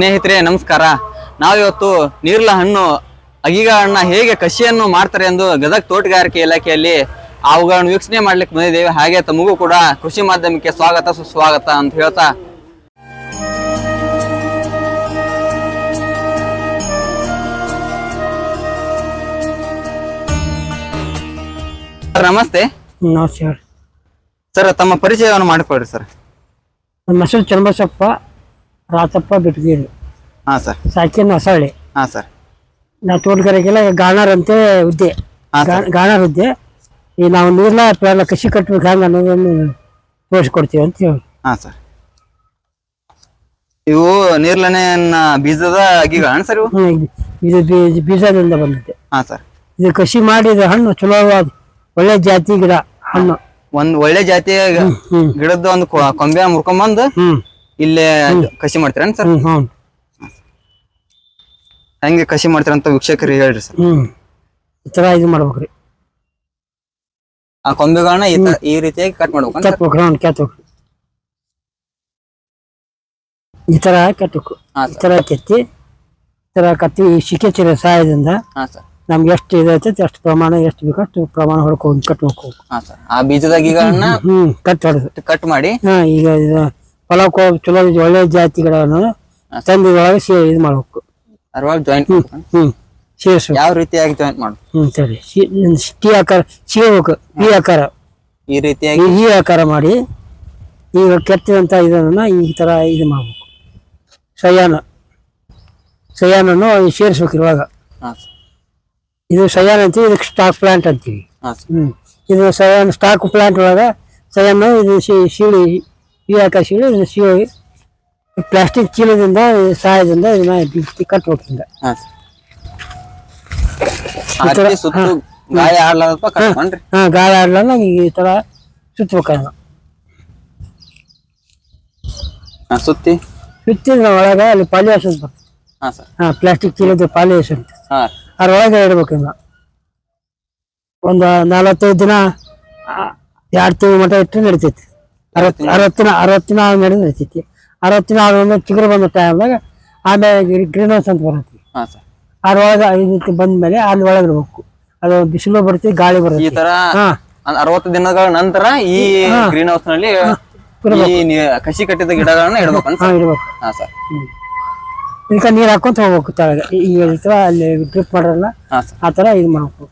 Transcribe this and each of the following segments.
ಸ್ನೇಹಿತರೆ ನಮಸ್ಕಾರ. ನಾವಿವತ್ತು ನೀರ್ಲ ಹಣ್ಣು ಅಗಿಗಳನ್ನ ಹೇಗೆ ಕಸಿಯನ್ನು ಮಾಡ್ತಾರೆ ಎಂದು ಗದಗ ತೋಟಗಾರಿಕೆ ಇಲಾಖೆಯಲ್ಲಿ ಅವುಗಳನ್ನು ವೀಕ್ಷಣೆ ಮಾಡ್ಲಿಕ್ಕೆ ಬಂದಿದ್ದೇವೆ. ಹಾಗೆ ತಮಗೂ ಕೂಡ ಕೃಷಿ ಮಾಧ್ಯಮಕ್ಕೆ ಸ್ವಾಗತ ಸುಸ್ವಾಗತ ಅಂತ ಹೇಳ್ತಾ. ನಮಸ್ತೆ. ನಮಸ್ಕಾರ ಸರ್ ತಮ್ಮ ಪರಿಚಯವನ್ನು ಮಾಡಿಕೊಡ್ರಿ ಸರ್. ನಮ್ಮ ಹೆಸರು ಚನ್ನಬಸಪ್ಪ. ರಾತಪ್ಪ ಬಿಟ್ಗೀರು. ಹಾ ಸರ್. ಸಾಕಿನ ಹೊಸಳ್ಳಿ ಹಾ ಸರ್. ನಾ ತೋಟಗಾರಿಕೆಲ್ಲ ಗಾಣರ್ ಅಂತ ಹುದ್ದೆ ಹಾ, ಗಾ- ಗಾಣರ್ ಹುದ್ದೆ ಈ ನಾವು ನೀರ್ಲ ಎಲ್ಲ ಕಸಿ ಕಟ್ಬೇಕು ಹಂಗ ಅನ್ನೋದನ್ನು ತೋರಿಸ್ಕೊಡ್ತೀವಿ ಅಂತ ಹೇಳಿ. ಹಾ ಸರ್. ಇವು ನೀರ್ಲನೆಯನ್ನ ಬೀಜದ ಅಗಿಗಳನ್ನ ಸರ್ ಇವು? ಹ್ಮ್, ಇದು ಬೀಜ ಬೀಜದಿಂದ ಬಂದಿದೆ. ಹಾ ಸರ್. ಇದು ಕಸಿ ಮಾಡಿದ ಹಣ್ಣು ಚಲೋ ಒಳ್ಳೆ ಜಾತಿ ಗಿಡ ಹಣ್ಣು. ಒಂದ್ ಒಳ್ಳೆ ಜಾತಿಯ ಗಿಡದ ಒಂದು ಕೊಂಬೆ ಮುರ್ಕೊಂಬಂದು ಹ್ಮ್. ಇಲ್ಲೇ ಕಸಿ ಮಾಡ್ತೀರೇನು ಸರ್? ಹ್ಮ್ ಹೆಂಗೆ ಕಸಿ ಮಾಡ್ತೀರಂತ ವೀಕ್ಷಕರಿಗೆ ಹೇಳ್ರಿ ಸರ್. ಹ್ಮ್. ಈ ತರ ಇದು ಮಾಡ್ಬೇಕ್ರಿ. ಆ ಕೊಂಬೆಗಳನ್ನ ಈ ಈ ರೀತಿಯಾಗಿ ಕಟ್ ಹ್ಞೂ ಕೆತ್ಬೇಕು ಈ ತರ ಕೆತ್ತಬೇಕು ಹಾ ಈ ತರ ಕೆತ್ತಿ ಈ ತರ ಕತ್ತಿ ಈ ಶಿಕೆ ಚೀಲ ಸಹಾಯದಿಂದ ಹಾ ಸರ್. ನಮ್ಗೆ ಎಷ್ಟು ಇದೈತೆ ಅಷ್ಟು ಪ್ರಮಾಣ ಎಷ್ಟು ಬೇಕು ಅಷ್ಟು ಪ್ರಮಾಣ ಹೊಡ್ಕೊಂಡು ಹಾ ಸರ್. ಆ ಬೀಜದ ಅಗಿಗಳನ್ನ ಹ್ಮ್ ಕಟ್ ಹೊಡೆದು ಕಟ್ ಮಾಡಿ. ಹಾ ಈಗ ಇದು ಪಲಾವ್ ಕೋ ಚಲೋ ಒಳ್ಳೆ ಜಾತಿ ಗಿಡವನ್ನು ತಂದು ಒಳಗೆ ಸೇ ಇದು ಮಾಡ್ಬೇಕು. ಅದ್ರೊಳಗೆ ಜಾಯಿಂಟ್ ಹ್ಮ್ ಸೇರಿಸ್ಬೇಕು ಯಾವ ರೀತಿಯಾಗಿ ಜಾಯಿಂಟ್ ಮಾಡು? ಹ್ಮ್ ಸರಿ. ಟಿ ಆಕಾರ ಸೀಬೇಕು ಈ ಆಕಾರ. ಈ ರೀತಿಯಾಗಿ? ಈ ಆಕಾರ ಮಾಡಿ ಈಗ ಕೆತ್ತಿದಂಥ ಇದನ್ನ ಈ ಥರ ಇದು ಮಾಡ್ಬೇಕು. ಸಯಾನ. ಸಯಾನನ್ನು ಸೇರಿಸ್ಬೇಕು ಇರುವಾಗ. ಇದು ಸಯಾನ್ ಅಂತೀವಿ ಇದಕ್ಕೆ ಸ್ಟಾಕ್ ಪ್ಲಾಂಟ್ ಅಂತೀವಿ. ಹ್ಮ್. ಇದು ಸಯಾನ್ ಸ್ಟಾಕ್ ಪ್ಲಾಂಟ್ ಒಳಗೆ ಸಯಾನು ಇದು ಶೀಳಿ ಈ ಆಕಾಶಗಳು ಶೀಳಿ ಪ್ಲಾಸ್ಟಿಕ್ ಚೀಲದಿಂದ ಸಹಾಯದಿಂದ ಇದನ್ನ ಕಟ್ ಕಟ್ಬೇಕು ಹಿಂಗ ಹಾ ಸರ್. ಸುತ್ತ ಗಾಯ ಕಟ್ಕೊಂಡ್ರಿ. ಹಾ ಗಾಳಿ ಆಡ್ಲನ್ನ ಈ ತರ ಸುತ್ತಬೇಕು ಅದನ್ನ ಹಾ ಸುತ್ತಿ. ಸುತ್ತಿದ ಒಳಗೆ ಅಲ್ಲಿ ಪಾಲಿಯೇಷನ್ ಬರ್ತದೆ. ಹಾ ಸರ್. ಹಾ ಪ್ಲಾಸ್ಟಿಕ್ ಚೀಲದ ಪಾಲಿಯೇಷನ್ ಹಾ. ಅದ್ರೊಳಗೆ ಇಡ್ಬೇಕು ಇನ್ನ. ಒಂದು ನಲವತ್ತೈದು ದಿನ ಎರಡು ತಿಂಗಳ ಮಟ್ಟ ಇಟ್ಟರೆ ನಡಿತೈತಿ. ಅರವತ್ತು ಅರವತ್ತಿನ ಅರವತ್ತಿನ ಆದ್ಮೇಲೆ ನಡಿತೈತಿ. ಅರವತ್ತಿನ ಆದ್ಮೇಲೆ ಚಿಗುರು ಬಂದ ಟೈಮ್ದಾಗ ಆಮೇಲೆ ಗ್ರೀನ್ ಹೌಸ್ ಅಂತ ಬರುತ್ತೆ. ಹಾ ಸರ್. ಅದ್ರೊಳಗೆ ಐದು ಬಂದ್ಮೇಲೆ ಬಂದ ಮೇಲೆ ಅಲ್ಲಿ ಒಳಗೆ ಇರ್ಬೇಕು. ಅದು ಬಿಸಿಲು ಬರ್ತೈತಿ ಗಾಳಿ ಈ ಬರ್ತೈತಿ ತರ ಹಾ. ಅರವತ್ತು ದಿನಗಳ ನಂತರ ಈ ಗ್ರೀನ್ ಹೌಸ್ನಲ್ಲಿ ಈ ಕಸಿ ಕಟ್ಟಿದ ಗಿಡಗಳನ್ನ ಇಡ್ಬೇಕು ಅಂತ ಹಾ ಸರ್. ಇದಕ್ಕೆ ನೀರು ಹಾಕೊಂತ ಹೋಗ್ಬೇಕು ತಳಗ ಈ ಥರ ಅಲ್ಲಿ ಡ್ರಿಪ್ ಮಾಡ್ರಲ್ಲ ಆ ತರ ಇದು ಮಾಡ್ಬೇಕು.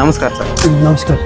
ನಮಸ್ಕಾರ ಸರ್. ನಮಸ್ಕಾರ.